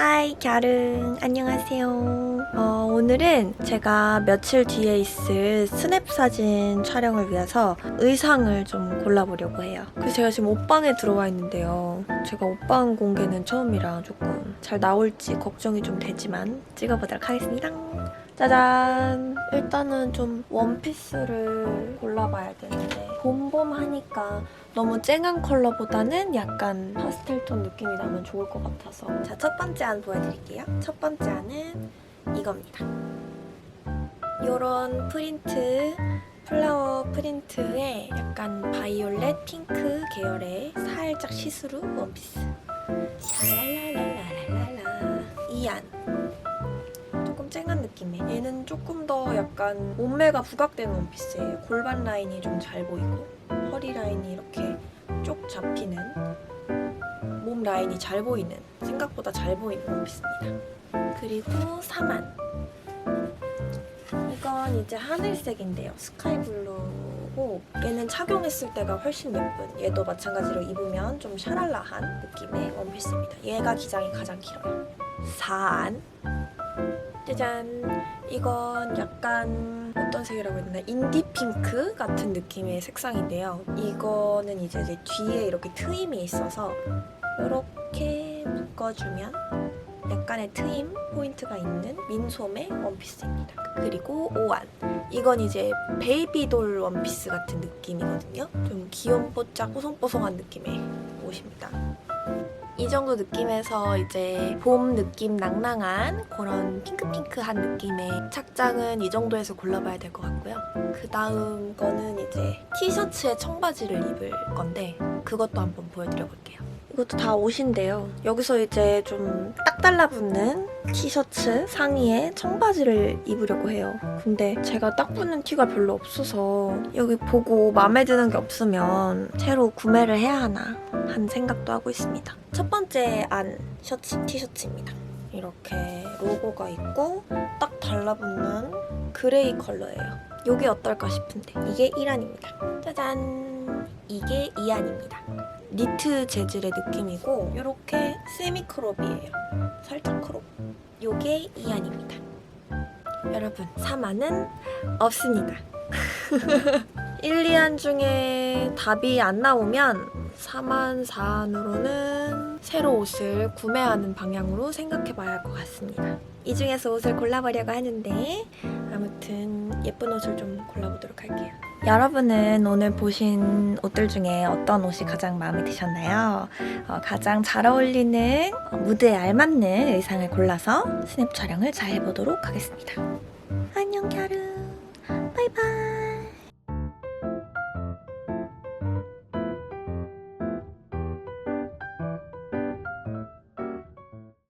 갸릉 안녕하세요. 어, 오늘은 제가 며칠 뒤에 있을 스냅 사진 촬영을 위해서 의상을 좀 골라보려고 해요. 그래서 제가 지금 옷방에 들어와 있는데요. 제가 옷방 공개는 처음이라 조금 잘 나올지 걱정이 좀 되지만 찍어보도록 하겠습니다. 짜잔! 일단은 좀 원피스를 골라봐야 되는데 봄봄 하니까 너무 쨍한 컬러보다는 약간 파스텔 톤 느낌이 나면 좋을 것 같아서 자, 첫 번째 안 보여드릴게요. 첫 번째 안은 이겁니다. 요런 프린트 플라워 프린트에 약간 바이올렛 핑크 계열의 살짝 시스루 원피스 샤랄랄랄랄랄라 이안 얘는 조금 더 약간 몸매가 부각되는 원피스예요 골반 라인이 좀 잘 보이고 허리 라인이 이렇게 쪽 잡히는 몸 라인이 잘 보이는 생각보다 잘 보이는 원피스입니다 그리고 3안 이건 이제 하늘색인데요. 스카이 블루고 얘는 착용했을 때가 훨씬 예쁜 얘도 마찬가지로 입으면 좀 샤랄라한 느낌의 원피스입니다. 얘가 기장이 가장 길어요. 4안 짜잔 이건 약간 어떤 색이라고 했나 인디 핑크 같은 느낌의 색상인데요. 이거는 이제, 이제 뒤에 이렇게 트임이 있어서 이렇게 묶어주면 약간의 트임 포인트가 있는 민소매 원피스입니다. 그리고 5안. 이건 이제 베이비돌 원피스 같은 느낌이거든요. 좀 귀염뽀짝 뽀송뽀송한 느낌의 옷입니다. 이 정도 느낌에서 이제 봄 느낌 낭낭한 그런 핑크핑크한 느낌의 착장은 이 정도에서 골라봐야 될 것 같고요. 그 다음 거는 이제 티셔츠에 청바지를 입을 건데 그것도 한번 보여드려 볼게요. 이것도 다 옷인데요. 여기서 이제 좀 딱 달라붙는 티셔츠 상의에 청바지를 입으려고 해요. 근데 제가 딱 붙는 티가 별로 없어서 여기 보고 마음에 드는 게 없으면 새로 구매를 해야 하나 한 생각도 하고 있습니다. 첫 번째 안 셔츠 티셔츠입니다. 이렇게 로고가 있고 딱 달라붙는 그레이 컬러예요. 이게 어떨까 싶은데 이게 1안입니다. 짜잔! 이게 2안입니다. 니트 재질의 느낌이고 이렇게 세미 크롭이에요. 살짝 크롭. 요게 2안입니다. 여러분 3안은 없습니다. 1, 2안 중에 답이 안 나오면 3안, 4안으로는 새로 옷을 구매하는 방향으로 생각해 봐야 할 것 같습니다. 이 중에서 옷을 골라보려고 하는데 아무튼 예쁜 옷을 좀 골라보도록 할게요. 여러분은 오늘 보신 옷들 중에 어떤 옷이 가장 마음에 드셨나요? 어, 가장 잘 어울리는 어, 무드에 알맞는 의상을 골라서 스냅 촬영을 잘 해보도록 하겠습니다. 안녕 갸름 바이바이